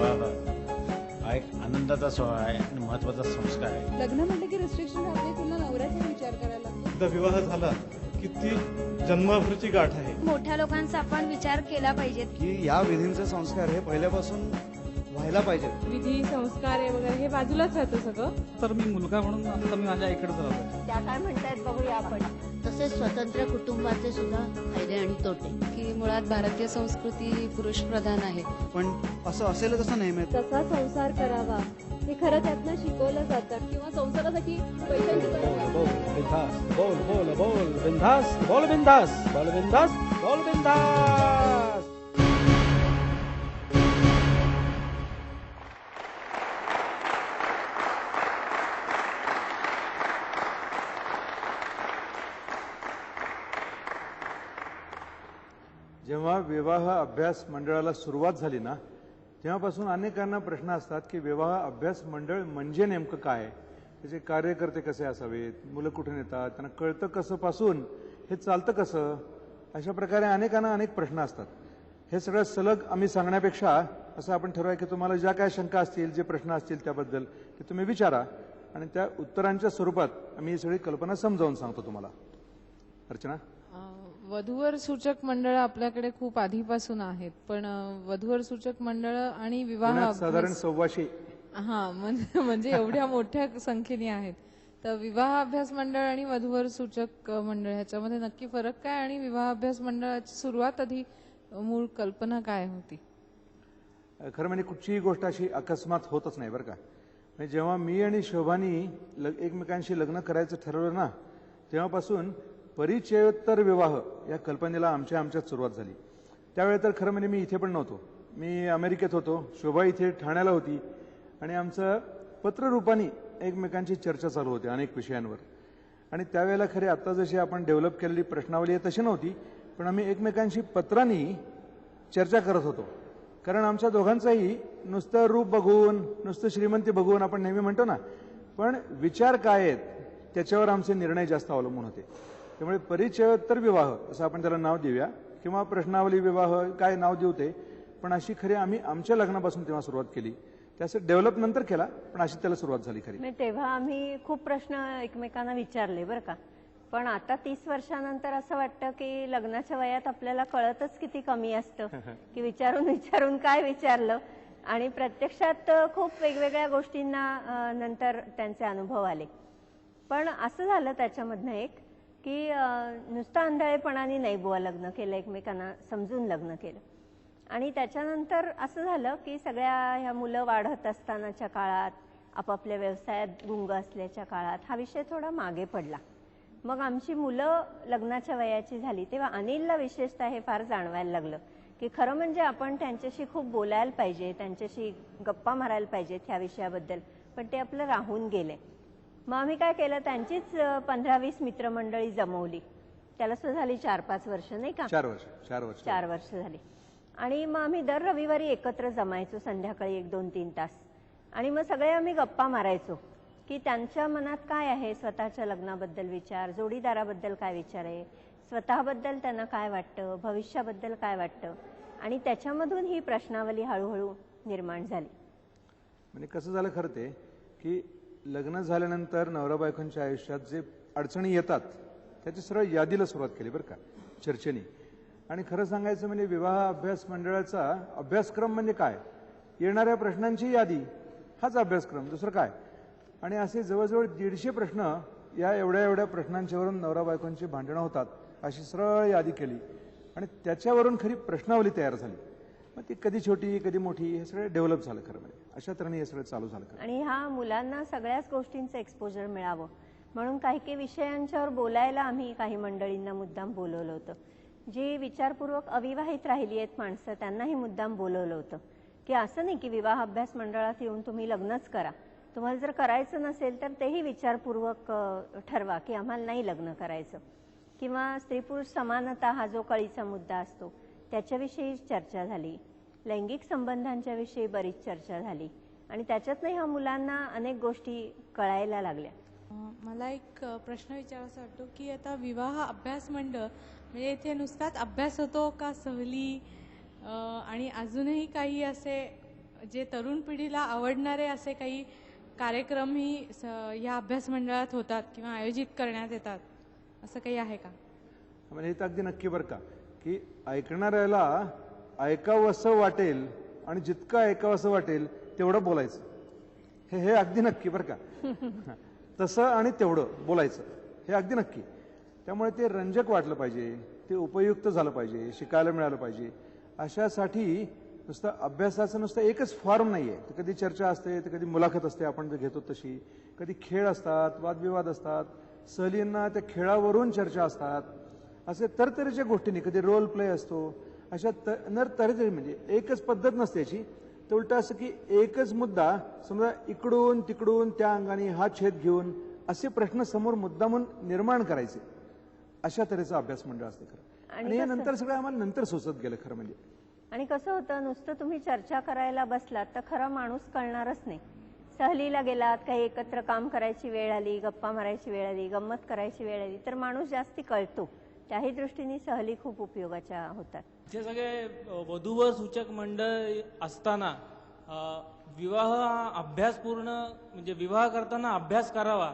हा एक आनंदाचा सोहळा आहे आणि महत्त्वाचा संस्कार आहे. लग्न म्हटलं की रिस्ट्रिक्शन राहते पुन्हा नवऱ्याचा विचार करायला लागतो. एकदा विवाह झाला की ती जन्माभरची गाठ आहे. मोठ्या लोकांचा आपण विचार केला पाहिजे. की या विधींचे संस्कार हे पहिल्यापासून व्हायला पाहिजेत. विधी संस्कार आहे वगैरे हे बाजूलाच राहतं सगळं. तर मी मुलगा म्हणून आता मी माझ्या आईकडेच राहतो त्या काय म्हणतायत बघूया आपण. तसेच स्वतंत्र कुटुंबाचे सुद्धा फायदे आणि तोटे. की मुळात भारतीय संस्कृती पुरुष प्रधान आहे. पण असं असेलच असं नेहमी कसा संसार करावा हे खरं त्यातनं शिकवलं जातं. किंवा संसारासाठी पैशांची बोल बोल बोल बिंदास बोल बिंदास बोल बिंदास बोल बिंदास विवाह अभ्यास मंडळाला सुरुवात झाली ना तेव्हापासून अनेकांना प्रश्न असतात की विवाह अभ्यास मंडळ म्हणजे नेमकं काय? त्याचे कार्यकर्ते कसे असावेत? मुलं कुठून येतात? त्यांना कळतं कसं पासून हे चालतं कसं? अशा प्रकारे अनेकांना अनेक प्रश्न असतात. हे सगळं सलग आम्ही सांगण्यापेक्षा असं आपण ठरवूया की तुम्हाला ज्या काय शंका असतील जे प्रश्न असतील त्याबद्दल ते तुम्ही विचारा. आणि त्या उत्तरांच्या स्वरूपात आम्ही ही सगळी कल्पना समजावून सांगतो तुम्हाला. अर्चना? वधूवर सूचक मंडळ आपल्याकडे खूप आधीपासून आहेत. पण वधूवर सूचक मंडळ आणि विवाह साधारण सव्वाशे. हा म्हणजे एवढ्या मोठ्या संख्येने आहेत. तर विवाह अभ्यास मंडळ आणि वधूवर सूचक मंडळ ह्याच्यामध्ये नक्की फरक काय? आणि विवाह अभ्यास मंडळाची सुरुवात आधी मूळ कल्पना काय होती? खरं म्हणजे कुठचीही गोष्ट अशी अकस्मात होतच नाही बरं का? म्हणजे जेव्हा मी आणि शोभानी लग एकमेकांशी लग्न करायचं ठरवलं ना तेव्हापासून परिचयोत्तर विवाह या कल्पनेला आमच्या आमच्यात सुरुवात झाली. त्यावेळी तर खरं म्हणजे मी इथे पण नव्हतो. मी अमेरिकेत होतो. शोभा इथे ठाण्याला होती. आणि आमचं पत्ररूपाने एकमेकांची चर्चा चालू होती अनेक विषयांवर. आणि त्यावेळेला खरे आत्ता जशी आपण डेव्हलप केलेली प्रश्नावली आहे तशी नव्हती पण आम्ही एकमेकांशी पत्रांनी चर्चा करत होतो. कारण आमच्या दोघांचाही नुसतं रूप बघून नुसतं श्रीमंती बघून आपण नेहमी म्हणतो ना पण विचार काय आहेत त्याच्यावर आमचे निर्णय जास्त अवलंबून होते. त्यामुळे परिचयोत्तर विवाह असं आपण त्याला नाव देऊया. किंवा प्रश्नावली विवाह काय नाव देऊ ते. पण अशी खरी आम्ही आमच्या लग्नापासून तेव्हा सुरुवात केली. त्याचं डेव्हलप नंतर केला पण अशी त्याला सुरुवात झाली खरी. म्हणजे तेव्हा आम्ही खूप प्रश्न एकमेकांना विचारले बरं का. पण आता तीस वर्षानंतर असं वाटतं की लग्नाच्या वयात आपल्याला कळतच किती कमी असतं. की विचारून विचारून काय विचारलं. आणि प्रत्यक्षात खूप वेगवेगळ्या गोष्टींना नंतर त्यांचे अनुभव आले. पण असं झालं त्याच्यामधनं एक. की नुसतं आंधळेपणाने नाही बुवा लग्न केलं एकमेकांना समजून लग्न केलं. आणि त्याच्यानंतर असं झालं की सगळ्या ह्या मुलं वाढत असतानाच्या काळात आपापल्या व्यवसायात गुंग असल्याच्या काळात हा विषय थोडा मागे पडला. मग आमची मुलं लग्नाच्या वयाची झाली तेव्हा अनिलला विशेषतः हे फार जाणवायला लागलं की खरं म्हणजे आपण त्यांच्याशी खूप बोलायला पाहिजे त्यांच्याशी गप्पा मारायला पाहिजेत ह्या विषयाबद्दल पण ते आपलं राहून गेले. मग आम्ही काय केलं त्यांचीच पंधरा वीस मित्रमंडळी जमवली. त्याला सुद्धा झाली चार पाच वर्ष नाही का? चार वर्ष चार वर्ष. चार वर्ष झाली. आणि मग आम्ही दर रविवारी एकत्र जमायचो संध्याकाळी एक दोन तीन तास. आणि मग सगळे आम्ही गप्पा मारायचो की त्यांच्या मनात काय आहे? स्वतःच्या लग्नाबद्दल विचार जोडीदाराबद्दल काय विचार आहे? स्वतःबद्दल त्यांना काय वाटतं? भविष्याबद्दल काय वाटतं? आणि त्याच्यामधून ही प्रश्नावली हळूहळू निर्माण झाली. म्हणजे कसं झालं खरं ते की लग्न झाल्यानंतर नवरा बायकोंच्या आयुष्यात जे अडचणी येतात त्याची सरळ यादीला सुरुवात केली बरं का चर्चेनी. आणि खरं सांगायचं म्हणजे विवाह अभ्यास मंडळाचा अभ्यासक्रम म्हणजे काय? येणाऱ्या प्रश्नांची यादी हाच अभ्यासक्रम. दुसरं काय? आणि असे जवळजवळ दीडशे प्रश्न या एवढ्या एवढ्या प्रश्नांच्यावरून नवरा बायकोंची भांडणं होतात अशी सरळ यादी केली. आणि त्याच्यावरून खरी प्रश्नावली तयार झाली. मग ती कधी छोटी कधी मोठी हे सगळं डेव्हलप झालं खरं म्हणजे. अशा तऱ्हेने हे सगळं चालू झालं आणि ह्या मुलांना सगळ्याच गोष्टींचं एक्सपोजर मिळावं. म्हणून काही काही विषयांच्यावर बोलायला आम्ही काही मंडळींना मुद्दाम बोलवलं होतं. जी विचारपूर्वक अविवाहित राहिली आहेत माणसं त्यांनाही मुद्दाम बोलवलं होतं. की असं नाही की विवाह अभ्यास मंडळात येऊन तुम्ही लग्नच करा. तुम्हाला जर करायचं नसेल तर तेही विचारपूर्वक ठरवा की आम्हाला नाही लग्न करायचं. किंवा स्त्री पुरुष समानता हा जो कळीचा मुद्दा असतो त्याच्याविषयी चर्चा झाली. लैंगिक संबंधांच्या विषयी बरीच चर्चा झाली. आणि त्याच्यातनं ह्या मुलांना अनेक गोष्टी कळायला लागल्या. मला एक प्रश्न विचारायचा वाटतो की आता विवाह अभ्यास मंडळ म्हणजे इथे नुसताच अभ्यास होतो का सहली? आणि अजूनही काही असे जे तरुण पिढीला आवडणारे असे काही कार्यक्रमही स या अभ्यास मंडळात होतात किंवा आयोजित करण्यात येतात? असं काही आहे का? म्हणजे हे अगदी नक्की बरं का की ऐकणाऱ्याला ऐकावंसं वाटेल आणि जितकं ऐकावंसं वाटेल तेवढं बोलायचं. हे हे अगदी नक्की बरं का? तसं आणि तेवढं बोलायचं. हे अगदी नक्की. त्यामुळे ते रंजक वाटलं पाहिजे ते उपयुक्त झालं पाहिजे शिकायला मिळालं पाहिजे. अशासाठी नुसतं अभ्यासाचं नुसतं एकच फॉर्म नाही आहे कधी चर्चा असते तर कधी मुलाखत असते आपण जे घेतो तशी. कधी खेळ असतात वादविवाद असतात सहलींना त्या खेळावरून चर्चा असतात. असे तरतरीच्या गोष्टींनी कधी रोल प्ले असतो अशा त नर तऱ्हेतरी म्हणजे एकच पद्धत नसते याची. तर उलट असं की एकच मुद्दा समजा इकडून तिकडून त्या अंगाने हा छेद घेऊन असे प्रश्न समोर मुद्दामून निर्माण करायचे. अशा तऱ्हेचा अभ्यास मंडळ असते खरं. आणि हे नंतर सगळं आम्हाला नंतर सुचत गेलं खरं म्हणजे. आणि कसं होतं नुसतं तुम्ही चर्चा करायला बसलात तर खरा माणूस कळणारच नाही. सहलीला गेलात काही एकत्र काम करायची वेळ आली गप्पा मारायची वेळ आली गंमत करायची वेळ आली तर माणूस जास्ती कळतो. त्याही दृष्टीने सहली खूप उपयोगाच्या होतात. जे सगळे अ, वधूवर सूचक मंडळ असताना विवाह हा अभ्यासपूर्ण म्हणजे विवाह करताना अभ्यास करावा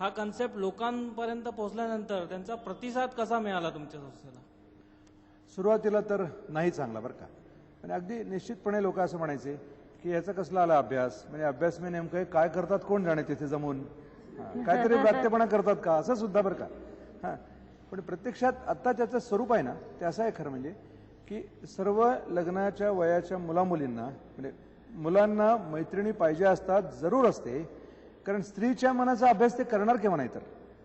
हा कन्सेप्ट लोकांपर्यंत पोहोचल्यानंतर त्यांचा प्रतिसाद कसा मिळाला तुमच्या संस्थेला? सुरुवातीला तर नाही चांगला बरं का. आणि अगदी निश्चितपणे लोक असं म्हणायचे की याचा कसला आला अभ्यास? म्हणजे अभ्यास मी नेमकं हे काय करतात कोण जाणे तिथे जमून? काहीतरी वाक्यपणा करतात का? असं सुद्धा बरं का. हा पण प्रत्यक्षात आत्ता त्याचं स्वरूप आहे ना ते असं आहे खरं म्हणजे की सर्व लग्नाच्या वयाच्या मुलामुलींना म्हणजे मुलांना मैत्रिणी पाहिजे असतात जरूर असते कारण स्त्रीच्या मनाचा अभ्यास ते करणार केव्हा नाही तर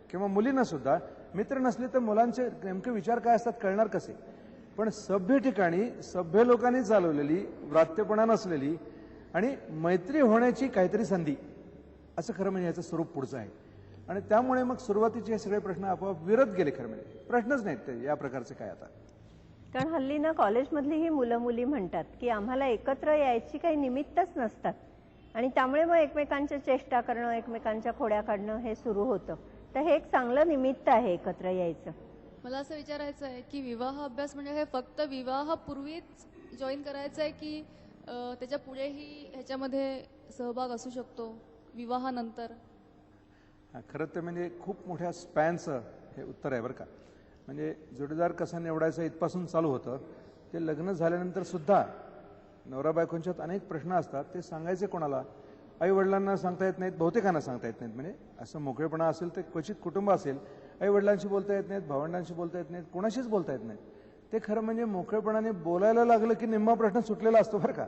किंवा मुलींना सुद्धा मित्र नसले तर मुलांचे नेमके विचार काय असतात कळणार कसे? पण सभ्य ठिकाणी सभ्य लोकांनी चालवलेली व्रात्यपणा नसलेली आणि मैत्री होण्याची काहीतरी संधी असं खरं म्हणजे याचं स्वरूप पुढचं आहे. आणि त्यामुळे मग सुरुवातीचे हे सगळे प्रश्न आपोआप विरत गेले खरं म्हणजे. प्रश्नच नाहीत ते या प्रकारचे काय आता. कारण हल्ली ना कॉलेजमधली ही मुलं मुली म्हणतात की आम्हाला एकत्र यायची काही निमित्तच नसतात. आणि त्यामुळे मग एकमेकांच्या चेष्टा करणं एकमेकांच्या खोड्या काढणं हे सुरू होतं. तर हे एक चांगलं निमित्त आहे एकत्र यायचं. मला असं विचारायचं आहे की विवाह अभ्यास म्हणजे हे फक्त विवाहापूर्वीच जॉईन करायचं आहे की त्याच्या पुढेही ह्याच्यामध्ये सहभाग असू शकतो? विवाहानंतर? हा, खरं तर म्हणजे खूप मोठ्या स्पॅनचं हे उत्तर आहे बरं का. म्हणजे जोडीदार कसा निवडायचा इथपासून चालू होतं ते लग्न झाल्यानंतर सुद्धा नवरा बायकोंच्यात अनेक प्रश्न असतात ते सांगायचे कोणाला? आई वडिलांना सांगता येत नाहीत बहुतेकांना सांगता येत नाहीत. म्हणजे असं मोकळेपणा असेल ते क्वचित कुटुंब असेल आई वडिलांशी बोलता येत नाहीत भावंडांशी बोलता येत नाहीत कोणाशीच बोलता येत नाहीत. ते खरं म्हणजे मोकळेपणाने बोलायला लागलं की निम्मा प्रश्न सुटलेला असतो बरं का.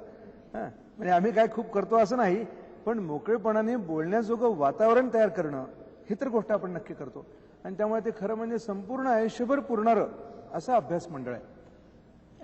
हां म्हणजे आम्ही काय खूप करतो असं नाही पण मोकळेपणाने बोलण्याजोगं वातावरण तयार करणं ही तर गोष्ट आपण नक्की करतो. आणि त्यामुळे ते खरं म्हणजे संपूर्ण आयुष्यभर पुरणारं असं अभ्यास मंडळ आहे.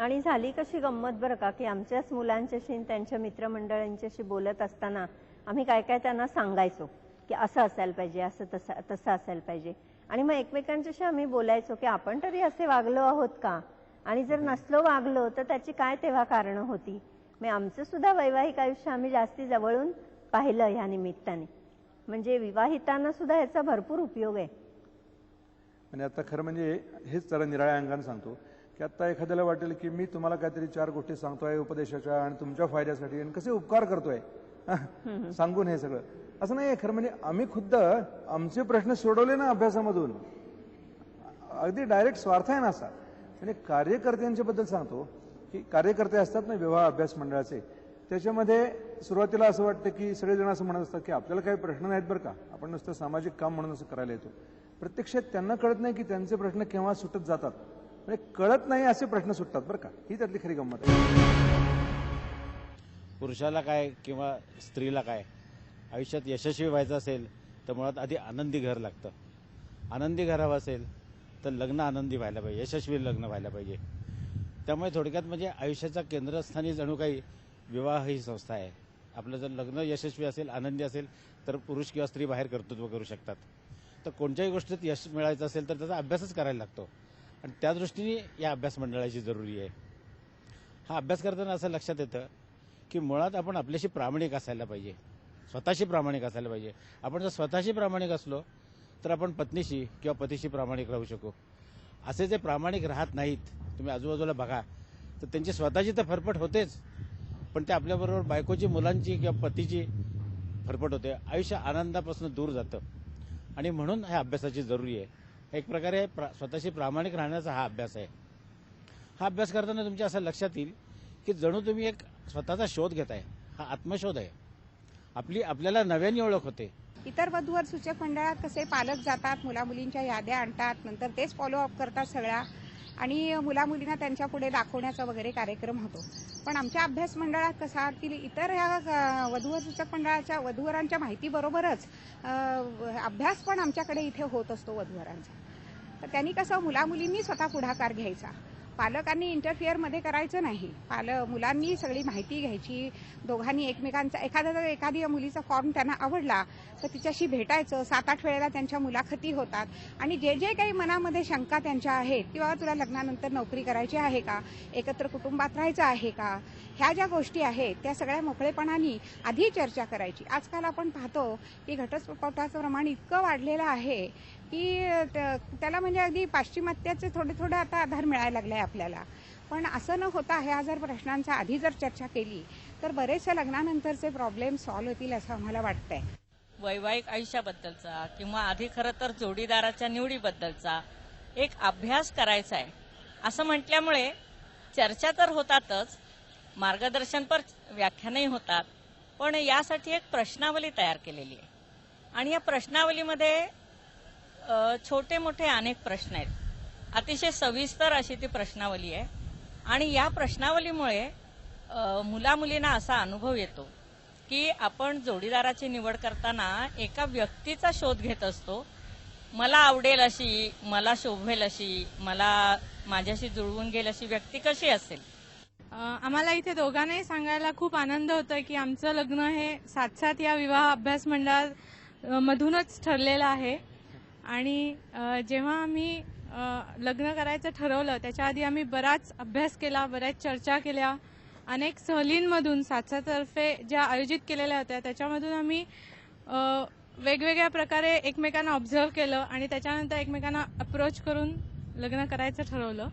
आणि झाली कशी गंमत बरं का की आमच्याच मुलांच्याशी आणि त्यांच्या मित्रमंडळींच्याशी बोलत असताना आम्ही काय काय त्यांना सांगायचो की असं असायला पाहिजे असं तसं तसं असायला पाहिजे. आणि मग एकमेकांच्याशी आम्ही बोलायचो की आपण तरी असे वागलो आहोत का? आणि जर नसलो वागलो तर त्याची काय तेव्हा कारणं होती? मग आमचं सुद्धा वैवाहिक आयुष्य आम्ही जास्ती जवळून पाहिलं ह्या निमित्ताने. म्हणजे विवाहितांना सुद्धा याचा भरपूर उपयोग आहे. आणि आता खरं म्हणजे हेच जरा निराळ्या अंगाने सांगतो की आता एखाद्याला वाटेल की मी तुम्हाला काहीतरी चार गोष्टी सांगतोय उपदेशाच्या आणि तुमच्या फायद्यासाठी आणि कसे उपकार करतोय. सांगून हे सगळं. असं नाही खरं म्हणजे आम्ही खुद्द आमचे प्रश्न सोडवले ना अभ्यासामधून. अगदी डायरेक्ट स्वार्थ आहे ना असा. म्हणजे कार्यकर्त्यांच्या बद्दल सांगतो की कार्यकर्ते असतात ना विवाह अभ्यास मंडळाचे त्याच्यामध्ये सुरुवातीला असं वाटतं की सगळेजण असं म्हणत असतात की आपल्याला काही प्रश्न नाहीत बरं का. आपण नुसतं सामाजिक काम म्हणून असं करायला येतो. प्रत्यक्षात त्यांना कळत नाही की त्यांचे प्रश्न केव्हा सुटत जातात. म्हणजे कळत नाही असे प्रश्न सुटतात बरं का. ही त्यातली खरी गंमत आहे. पुरुषाला काय किंवा स्त्रीला काय? आयुष्यात यशस्वी व्हायचं असेल तर मुळात आधी आनंदी घर लागतं. आनंदी घर हवं असेल तर लग्न आनंदी व्हायला पाहिजे यशस्वी लग्न व्हायला पाहिजे. त्यामुळे थोडक्यात म्हणजे आयुष्याच्या केंद्रस्थानी जणू काही विवाह ही संस्था आहे. आपलं जर लग्न यशस्वी असेल आनंदी असेल तर पुरुष किंवा स्त्री बाहेर कर्तृत्व करू शकतात. तर कोणत्याही गोष्टीत यश मिळायचं असेल तर त्याचा अभ्यासच करायला लागतो. आणि त्या दृष्टीने या अभ्यास मंडळाची जरुरी आहे. हा अभ्यास करताना असं लक्षात येतं की मुळात आपण आपल्याशी प्रामाणिक असायला पाहिजे. स्वतःशी प्रामाणिक असायला पाहिजे. आपण जर स्वतःशी प्रामाणिक असलो तर आपण पत्नीशी किंवा पतीशी प्रामाणिक राहू शकू. असे जे प्रामाणिक राहत नाहीत तुम्ही आजूबाजूला बघा तर त्यांची स्वतःची तर फरफट होतेच. पण ते आपल्याबरोबर बायकोची मुलांची किंवा पतीची फरफट होते. आयुष्य आनंदापासून दूर जातं. आणि म्हणून ह्या अभ्यासाची जरुरी आहे. एक प्रकारे प्रा- स्वतःशी प्रामाणिक राहण्याचा हा अभ्यास आहे. हा अभ्यास करताना तुमच्या असं लक्षात येईल की जणू तुम्ही एक स्वतःचा शोध घेताय. हा आत्मशोध आहे. आपली आपल्याला नव्याने ओळख होते. इतर वधूवर सूचक मंडळात कसे पालक जातात मुला मुलींच्या याद्या आणतात नंतर तेच फॉलोअप करतात सगळ्या. आणि मुला मुलींना त्यांच्या पुढे दाखवण्याचा वगैरे कार्यक्रम होतो. पण आमच्या अभ्यास मंडळात कसा की इतर ह्या अ, मंडळाच्या वधूवरांच्या माहितीबरोबरच अभ्यास पण आमच्याकडे इथे होत असतो वधूवरांचा. तर त्यांनी कसं मुलामुलींनी स्वतः पुढाकार घ्यायचा. पालकांनी इंटरफिअरमध्ये करायचं नाही. पाल मुलांनी सगळी माहिती घ्यायची. दोघांनी एकमेकांचा एखादा जर एखादी मुलीचा फॉर्म त्यांना आवडला तर तिच्याशी भेटायचं. सात आठ वेळेला त्यांच्या मुलाखती होतात. आणि जे जे काही मनामध्ये शंका त्यांच्या आहेत किंवा तुला लग्नानंतर नोकरी करायची आहे का? एकत्र कुटुंबात राहायचं आहे का? ह्या ज्या गोष्टी आहेत त्या सगळ्या मोकळेपणाने आधी चर्चा करायची. आजकाल आपण पाहतो की घटस्फोटाचं प्रमाण इतकं वाढलेलं आहे की त्याला म्हणजे अगदी पाश्चिमात्याचे थोडे थोडे आता आधार मिळायला लागले आपल्याला. पण असं न होता ह्या जर प्रश्नांचा आधी जर चर्चा केली तर बरेचसे लग्नानंतरचे प्रॉब्लेम सॉल्व्ह होतील असं आम्हाला वाटतंय. वैवाहिक आयुष्याबद्दलचा किंवा आधी खरं तर जोडीदाराच्या निवडीबद्दलचा एक अभ्यास करायचा आहे असं म्हटल्यामुळे चर्चा तर होतातच मार्गदर्शनपर व्याख्यानही होतात पण यासाठी एक प्रश्नावली तयार केलेली आहे. आणि या प्रश्नावलीमध्ये छोटे मोठे अनेक प्रश्न आहेत. अतिशय सविस्तर अशी ती प्रश्नावली आहे. आणि या प्रश्नावलीमुळे मुलामुलींना असा अनुभव येतो की आपण जोडीदाराची निवड करताना एका व्यक्तीचा शोध घेत असतो. मला आवडेल अशी मला शोभेल अशी मला माझ्याशी जुळवून घेईल अशी व्यक्ती कशी असेल? आम्हाला इथे दोघांनाही सांगायला खूप आनंद होतोय की आमचं लग्न हे साथ साथ या विवाह अभ्यास मंडळात मधूनच ठरलेलं आहे. आणि जेव्हा आम्ही लग्न करायचं ठरवलं त्याच्या आधी आम्ही बराच अभ्यास केला बऱ्याच चर्चा केल्या. अनेक सहलींमधून साथसातर्फे ज्या आयोजित केलेल्या होत्या त्याच्यामधून आम्ही वेगवेगळ्या प्रकारे एकमेकांना ऑब्झर्व केलं आणि त्याच्यानंतर एकमेकांना अप्रोच करून लग्न करायचं ठरवलं.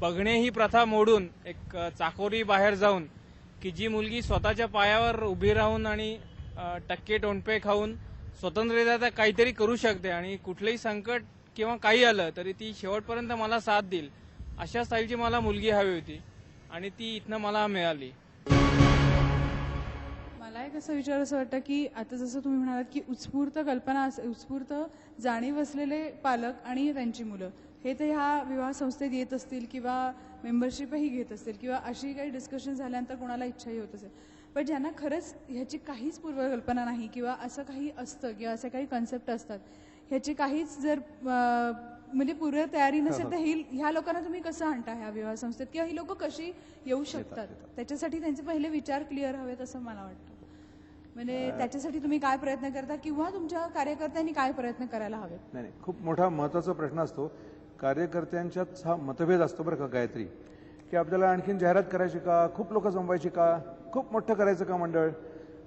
बघणे ही प्रथा मोडून एक चाकोरी बाहेर जाऊन की जी मुलगी स्वतःच्या पायावर उभी राहून आणि टक्के टोंडपे खाऊन स्वतंत्ररित्या काहीतरी करू शकते आणि कुठलंही संकट किंवा काही आलं तरी ती शेवटपर्यंत मला साथ देईल अशा स्टाईलची मला मुलगी हवी होती आणि ती इथनं मला मिळाली. मला एक असं विचार असं वाटतं की आता जसं तुम्ही म्हणालात की उत्स्फूर्त कल्पना उत्स्फूर्त जाणीव असलेले पालक आणि त्यांची मुलं हे तर ह्या विवाह संस्थेत येत असतील किंवा मेंबरशिपही घेत असतील किंवा अशी काही डिस्कशन झाल्यानंतर कोणाला इच्छाही होत असेल. पण ज्यांना खरंच ह्याची काहीच पूर्वकल्पना नाही किंवा असं काही असतं किंवा असे काही कन्सेप्ट असतात ह्याची काहीच जर म्हणजे पूर्व तयारी नसेल तर ही ह्या लोकांना तुम्ही कसं आणता ह्या विवाह संस्थेत? किंवा ही लोक कशी येऊ शकतात? त्याच्यासाठी त्यांचे पहिले विचार क्लिअर हवेत असं मला वाटतं. म्हणजे त्याच्यासाठी तुम्ही काय प्रयत्न करता किंवा तुमच्या कार्यकर्त्यांनी काय प्रयत्न करायला हवेत? नाही नाही. खूप मोठा महत्त्वाचा प्रश्न असतो. कार्यकर्त्यांच्यात हा मतभेद असतो बरं का गायत्री. की आपल्याला आणखीन जाहिरात करायची का? खूप लोक जमवायची का? खूप मोठं करायचं का मंडळ?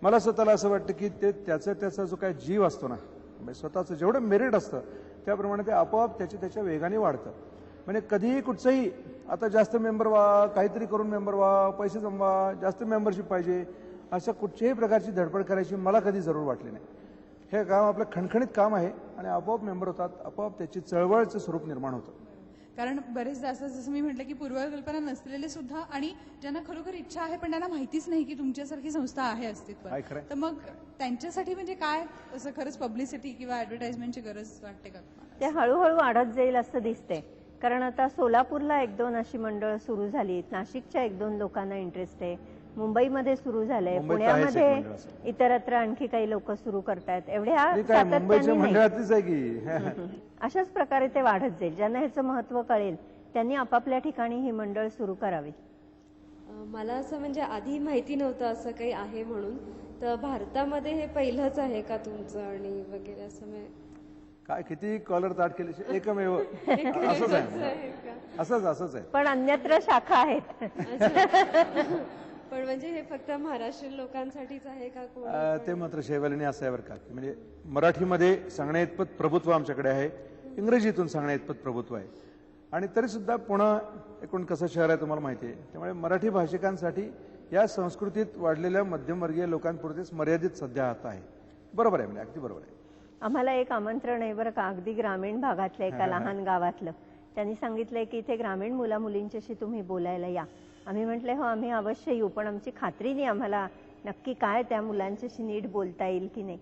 मला स्वतःला असं वाटतं की ते त्याचा त्याचा जो काय जीव असतो ना म्हणजे स्वतःचं जेवढं मेरिट असतं त्याप्रमाणे ते आपोआप त्याच्या त्याच्या वेगाने वाढतं. म्हणजे कधीही कुठचंही आता जास्त मेंबर व्हा काहीतरी करून मेंबर व्हा पैसे जमवा जास्त मेंबरशिप पाहिजे अशा कुठच्याही प्रकारची धडपड करायची मला कधी जरूर वाटली नाही. हे काम आपलं खणखणीत काम आहे आणि आपोआप मेंबर होतात आपोआप त्याची चळवळचं स्वरूप निर्माण होतं. कारण बरेचदा असं जसं मी म्हटलं की पूर्वकल्पना नसलेले सुद्धा आणि ज्यांना खरोखर इच्छा आहे पण त्यांना माहितीच नाही की तुमच्यासारखी संस्था आहे अस्तित्वात. खरंय? तर मग त्यांच्यासाठी म्हणजे काय? असं खरंच पब्लिसिटी किंवा ऍडव्हर्टाइजमेंटची गरज वाटते का ते हळूहळू वाढत जाईल असं दिसतंय. कारण आता सोलापूरला एक दोन अशी मंडळ सुरू झाली नाशिकच्या एक दोन लोकांना इंटरेस्ट आहे. मुंबईमध्ये सुरू झालंय. पुण्यामध्ये. इतरत्र आणखी काही लोक सुरू करतायत. एवढ्या हे सातत्याने अशाच प्रकारे ते वाढत जाईल. ज्यांना ह्याचं महत्त्व कळेल त्यांनी आपापल्या ठिकाणी ही मंडळ सुरू करावी. मला असं म्हणजे आधी माहिती नव्हतं असं काही आहे म्हणून. तर भारतामध्ये हे पहिलंच आहे का तुमचं आणि वगैरे असं म्हणजे? काय किती कॉलर ताट केले एकमेव. असंच आहे. आहे का? असंच असंच आहे. पण अन्यत्र शाखा आहेत. पण म्हणजे हे फक्त महाराष्ट्रीयन लोकांसाठीच आहे का कोण? ते मात्र शेवालीने असं आहे बरं का? की म्हणजे मराठीमध्ये सांगण्या इतपत प्रभुत्व आमच्याकडे आहे इंग्रजीतून सांगण्या इतपत प्रभुत्व आहे. आणि तरी सुद्धा पुणे एकूण कसं शहर आहे तुम्हाला माहिती आहे. त्यामुळे मराठी भाषिकांसाठी या संस्कृतीत वाढलेल्या मध्यमवर्गीय लोकांपुरतेच मर्यादित सध्या आता आहे. बरोबर आहे म्हणजे अगदी बरोबर आहे. आम्हाला एक आमंत्रण आहे बरं का अगदी ग्रामीण भागातलं एका. लहान गावातलं. त्यांनी सांगितलंय की इथे ग्रामीण मुला मुलींच्याशी तुम्ही बोलायला या. आम्ही म्हटलं हो आम्ही अवश्य येऊ पण आमची खात्री नाही आम्हाला नक्की काय त्या मुलांच्याशी नीट बोलता येईल की नाही.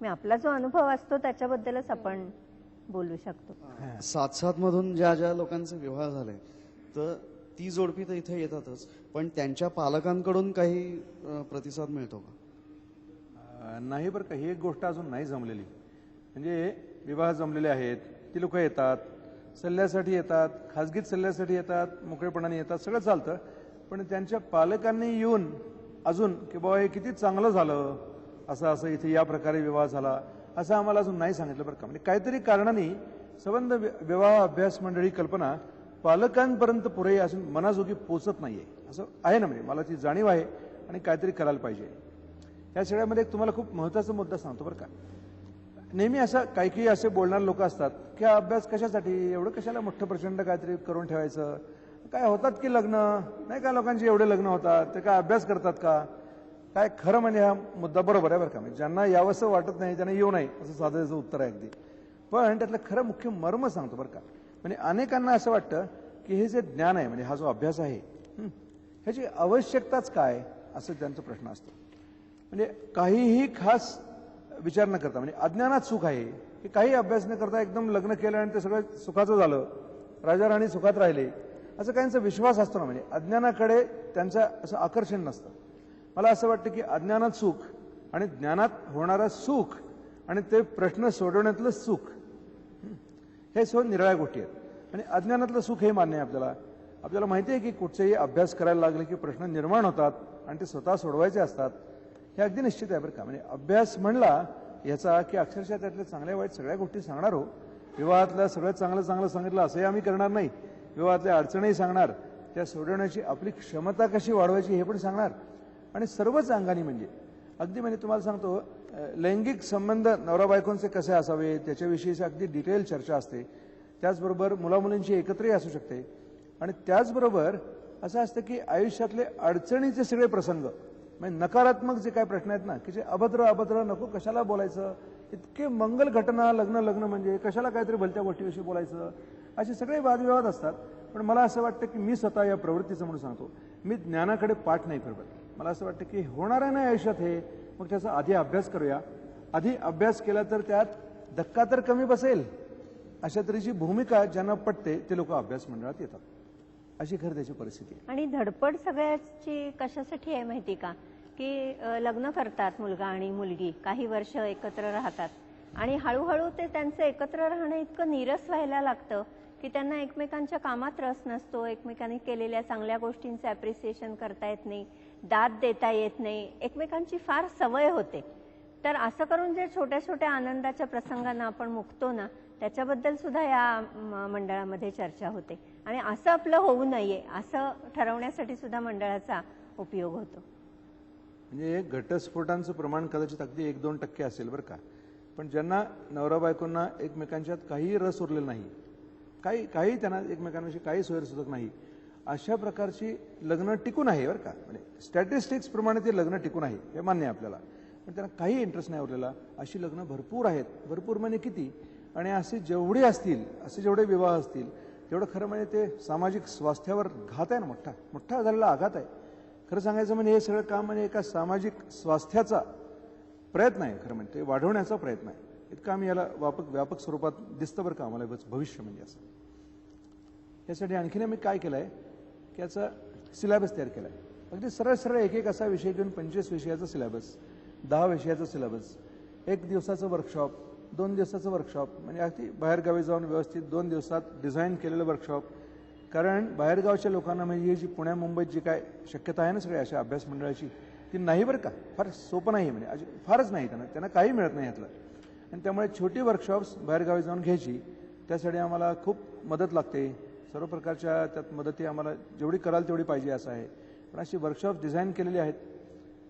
मी आपला जो अनुभव असतो त्याच्याबद्दलच आपण बोलू शकतो. सात सात मधून ज्या ज्या लोकांचे विवाह झाले तर ती जोडपी तर इथे येतातच पण त्यांच्या पालकांकडून काही प्रतिसाद मिळतो का? नाही बरं का ही एक गोष्ट अजून नाही जमलेली. म्हणजे विवाह जमलेले आहेत ती लोक येतात सल्ल्यासाठी येतात खाजगीत सल्ल्यासाठी येतात मोकळेपणाने येतात सगळं चालतं. पण त्यांच्या पालकांनी येऊन अजून की बाबा हे किती चांगलं झालं असं असं इथे या प्रकारे विवाह झाला असं आम्हाला अजून नाही सांगितलं बरं का. म्हणजे काहीतरी कारणाने संबंध वि- विवाह अभ्यास मंडळी कल्पना पालकांपर्यंत पुरे असून मनाजोगी पोचत नाहीये. असं आहे ना म्हणजे मला ती जाणीव आहे आणि काहीतरी करायला पाहिजे. या सगळ्यामध्ये एक तुम्हाला खूप महत्त्वाचा मुद्दा सांगतो बरं का. नेहमी असं काही काही असे बोलणारे लोक असतात की हा अभ्यास कशासाठी? एवढं कशाला मोठं प्रचंड काहीतरी करून ठेवायचं? काय होतात की लग्न? नाही का लोकांचे एवढे लग्न होतात? ते काय अभ्यास करतात का? काय खरं म्हणजे हा मुद्दा बरोबर आहे बरं का? म्हणजे ज्यांना यावंसं वाटत नाही त्यांना येऊ नाही असं साधं उत्तर आहे अगदी. पण त्यातलं खरं मुख्य मर्म सांगतो बरं का. म्हणजे अनेकांना असं वाटतं की हे जे ज्ञान आहे म्हणजे हा जो अभ्यास आहे ह्याची आवश्यकताच काय? असं त्यांचा प्रश्न असतो. म्हणजे काहीही खास विचार न करता म्हणजे अज्ञानात सुख आहे. की काही अभ्यास न करता एकदम लग्न केलं आणि ते सगळं सुखाचं झालं. राजा राणी सुखात राहिले. असं काहींचा विश्वास असतो ना म्हणजे अज्ञानाकडे त्यांचं असं आकर्षण नसतं. मला असं वाटतं की अज्ञानात सुख आणि ज्ञानात होणारं सुख आणि ते प्रश्न सोडवण्यातलं सुख हे सो निराळ्या गोष्टी आहेत. आणि अज्ञानातलं सुख हे मान्य आहे आपल्याला. आपल्याला माहिती आहे की कुठचेही अभ्यास करायला लागले की प्रश्न निर्माण होतात आणि ते स्वतः सोडवायचे असतात. हे अगदी निश्चित आहे बरं का. म्हणजे अभ्यास म्हणला याचा की अक्षरशः त्यातल्या चांगल्या वाईट सगळ्या गोष्टी सांगणार हो. विवाहातलं सगळं चांगलं चांगलं सांगितलं असंही आम्ही करणार नाही. विवाहातल्या अडचणही सांगणार. त्या सोडवण्याची आपली क्षमता कशी वाढवायची हे पण सांगणार. आणि सर्वच अंगाने म्हणजे अगदी म्हणजे तुम्हाला सांगतो लैंगिक संबंध नवरा बायकोंचे कसे असावे त्याच्याविषयीची अगदी डिटेल चर्चा असते. त्याचबरोबर मुलामुलींची एकत्रही असू शकते. आणि त्याचबरोबर असं असतं की आयुष्यातले अडचणीचे सगळे प्रसंग म्हणजे नकारात्मक जे काय प्रश्न आहेत ना की जे अभद्र अभद्र नको कशाला बोलायचं? इतके मंगल घटना लग्न लग्न म्हणजे कशाला काहीतरी भलत्या गोष्टीविषयी बोलायचं? असे सगळे वादविवाद असतात. पण मला असं वाटतं की मी स्वतः या प्रवृत्तीचं म्हणून सांगतो. मी ज्ञानाकडे पाठ नाही फिरवत मला असं वाटतं की होणार आहे ना आयुष्यात हे. मग त्याचा आधी अभ्यास करूया. आधी अभ्यास केला तर त्यात धक्का तर कमी बसेल. अशा तऱ्हेची भूमिका ज्यांना पटते ते लोक अभ्यास मंडळात येतात. अशी खरं त्याची परिस्थिती आहे. आणि धडपड सगळ्याची कशासाठी आहे माहिती का? की लग्न करतात मुलगा आणि मुलगी काही वर्ष एकत्र राहतात. आणि हळूहळू ते त्यांचं एकत्र राहणं इतकं नीरस व्हायला लागतं की त्यांना एकमेकांच्या कामात रस नसतो एकमेकांनी केलेल्या चांगल्या गोष्टींचं ॲप्रिसिएशन करता येत नाही दाद देता येत नाही एकमेकांची फार सवय होते. तर असं करून जे छोट्या छोट्या आनंदाच्या प्रसंगांना आपण मुकतो ना त्याच्याबद्दल सुद्धा या मंडळामध्ये चर्चा होते. आणि असं आपलं होऊ नये असं ठरवण्यासाठी सुद्धा मंडळाचा उपयोग होतो. म्हणजे घटस्फोटांचं प्रमाण कदाचित अगदी एक दोन टक्के असेल बरं का. पण ज्यांना नवरा बायकोंना एकमेकांच्यात काहीही रस उरलेला नाही काही काही त्यांना एकमेकांविषयी काही सोयरसुचक नाही अशा प्रकारची लग्न टिकून आहे बरं का. म्हणजे स्टॅटिस्टिक्स प्रमाणे ते लग्न टिकून आहे हे मान्य आहे आपल्याला. पण त्यांना काही इंटरेस्ट नाही उरलेला अशी लग्न भरपूर आहेत. भरपूर म्हणजे किती? आणि असे जेवढे असतील असे जेवढे विवाह असतील तेवढं खरं म्हणजे ते सामाजिक स्वास्थ्यावर घात आहे ना मोठा. मोठा झालेला आघात आहे. खरं सांगायचं म्हणजे हे सगळं काम म्हणजे एका सामाजिक स्वास्थ्याचा प्रयत्न आहे खरं म्हणजे ते वाढवण्याचा प्रयत्न आहे. इतकं आम्ही याला व्यापक व्यापक स्वरूपात दिसतं बरं का आम्हाला बस- भविष्य म्हणजे असं. यासाठी आणखीन आम्ही काय केलं आहे की याचा सिलेबस तयार केला आहे अगदी सरळ सरळ एक एक असा विषय घेऊन पंचवीस विषयाचा सिलेबस दहा विषयाचा सिलेबस एक दिवसाचं वर्कशॉप दोन दिवसाचं वर्कशॉप म्हणजे अगदी बाहेरगावी जाऊन व्यवस्थित दोन दिवसात डिझाईन केलेलं वर्कशॉप कारण बाहेरगावच्या लोकांना म्हणजे ही जी पुण्या मुंबईत जी काय शक्यता आहे ना सगळ्या अशा अभ्यास मंडळाची ती नाही बरं का? फार सोपं नाही म्हणजे. अजी- फारच नाही त्यांना. त्यांना काही मिळत नाही यातलं. आणि त्यामुळे छोटी वर्कशॉप्स बाहेरगावी जाऊन घ्यायची त्यासाठी आम्हाला खूप मदत लागते. सर्व प्रकारच्या त्यात मदती आम्हाला जेवढी कराल तेवढी पाहिजे असं आहे. पण अशी वर्कशॉप डिझाईन केलेली आहेत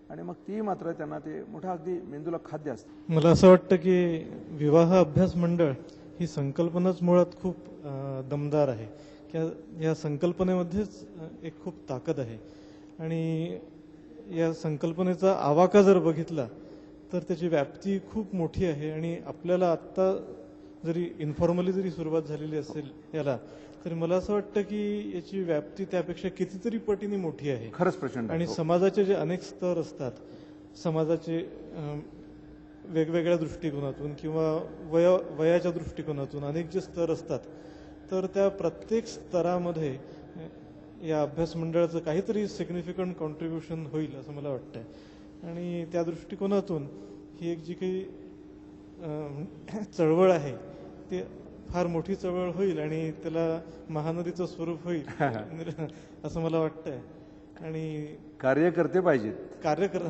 आणि मग ती मात्र त्यांना ते मोठा अगदी मेंदूला खाद्य असतं. मला असं वाटतं की विवाह अभ्यास मंडळ ही संकल्पनाच मुळात खूप दमदार आहे. या संकल्पनेमध्येच एक खूप ताकद आहे. आणि या संकल्पनेचा आवाका जर बघितला तर त्याची व्याप्ती खूप मोठी आहे आणि आपल्याला आत्ता जरी इन्फॉर्मली जरी सुरुवात झालेली असेल याला तरी मला असं वाटतं की याची व्याप्ती त्यापेक्षा कितीतरी पटीने मोठी आहे. खरंच प्रचंड. आणि हो. समाजाचे जे अनेक स्तर असतात समाजाचे वेगवेगळ्या दृष्टिकोनातून किंवा वय वयाच्या दृष्टिकोनातून अनेक जे स्तर असतात तर त्या प्रत्येक स्तरामध्ये या अभ्यास मंडळाचं काहीतरी सिग्निफिकंट कॉन्ट्रीब्युशन होईल असं मला वाटतंय. आणि त्या दृष्टिकोनातून ही एक जी काही चळवळ आहे ती फार मोठी चळवळ होईल आणि त्याला महानदीचं स्वरूप होईल. असं मला वाटतंय. आणि कार्यकर्ते पाहिजेत. कार्य कर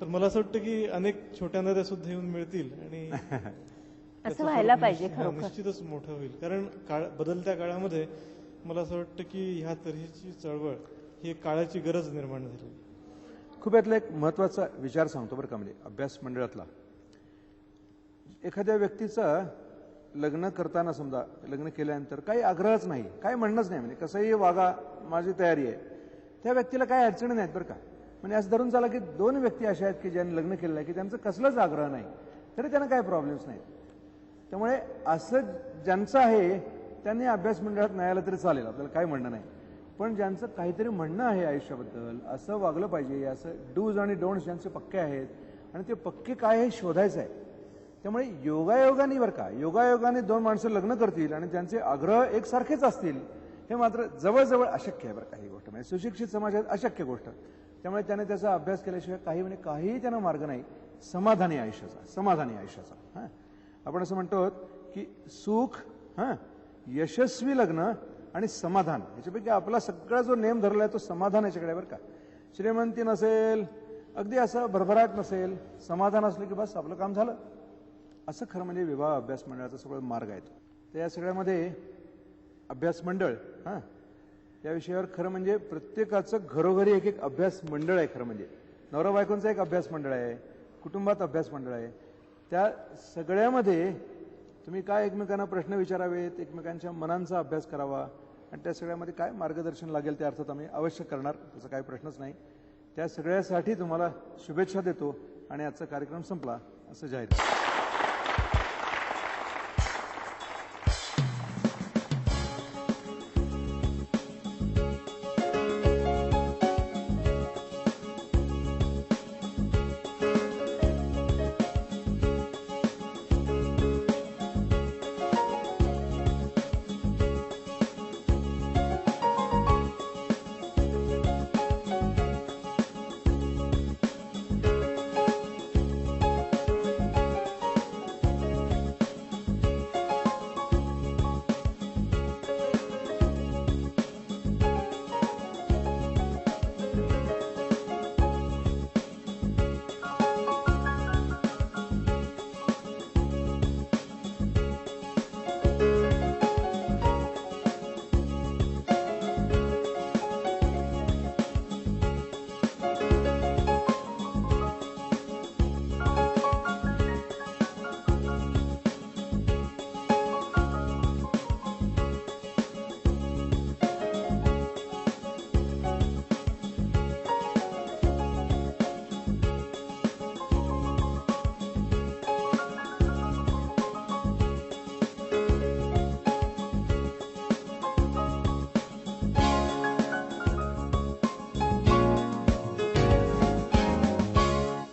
तर मला असं वाटतं की अनेक छोट्या नद्या सुद्धा येऊन मिळतील आणि त्याचं व्हायला पाहिजे. निश्चितच मोठं होईल. कारण काळ बदलत्या काळामध्ये मला असं वाटतं की ह्या तऱ्हेची चळवळ ही एक काळाची गरज निर्माण झाली. खूप यातला एक महत्त्वाचा विचार सांगतो बरं का म्हणजे अभ्यास मंडळातला. एखाद्या व्यक्तीचं लग्न करताना समजा लग्न केल्यानंतर काही आग्रहच नाही काही म्हणणंच नाही म्हणजे कसंही वागा माझी तयारी आहे. त्या व्यक्तीला काही अडचणी नाहीत बरं का. म्हणजे असं धरून चाला की दोन व्यक्ती अशा आहेत की ज्यांनी लग्न केलेलं आहे की त्यांचं कसलंच आग्रह नाही तरी त्यांना काही प्रॉब्लेम्स नाहीत. त्यामुळे असं ज्यांचं आहे त्यांनी अभ्यास मंडळात नाही आलं तरी चालेल आपल्याला काय म्हणणं नाही. पण ज्यांचं काहीतरी म्हणणं आहे आयुष्याबद्दल असं वागलं पाहिजे असं डूज आणि डोंट्स ज्यांचे पक्के आहेत आणि ते पक्के काय हे शोधायचं आहे. त्यामुळे योगायोगाने बरं का योगायोगाने दोन माणसं लग्न करतील आणि त्यांचे आग्रह एकसारखेच असतील हे मात्र जवळजवळ अशक्य आहे बरं का ही गोष्ट. म्हणजे सुशिक्षित समाजात अशक्य गोष्ट. त्यामुळे त्याने त्याचा अभ्यास केल्याशिवाय काही म्हणजे काहीही त्यांना मार्ग नाही. समाधानी आयुष्याचा समाधानी आयुष्याचा. हां. आपण असं म्हणतो की सुख हां यशस्वी लग्न आणि समाधान याच्यापैकी आपला सगळा जो नेम धरला आहे तो समाधान याच्याकडे बरं का. श्रीमंती नसेल अगदी असं भरभराट नसेल समाधान असलं की बस आपलं काम झालं. असं खरं म्हणजे विवाह अभ्यास मंडळाचा सगळं मार्ग आहे तो. तर या सगळ्यामध्ये अभ्यास मंडळ हां या विषयावर खरं म्हणजे प्रत्येकाचं घरोघरी एक एक अभ्यास मंडळ आहे खरं म्हणजे. नवरा बायकोंचा एक अभ्यास मंडळ आहे कुटुंबात अभ्यास मंडळ आहे. त्या सगळ्यामध्ये तुम्ही काय एकमेकांना प्रश्न विचारावेत एकमेकांच्या मनांचा अभ्यास करावा आणि त्या सगळ्यामध्ये काय मार्गदर्शन लागेल त्या अर्थात आम्ही अवश्य करणार त्याचा काही प्रश्नच नाही. त्या सगळ्यासाठी तुम्हाला शुभेच्छा देतो आणि आजचा कार्यक्रम संपला असं जाहीर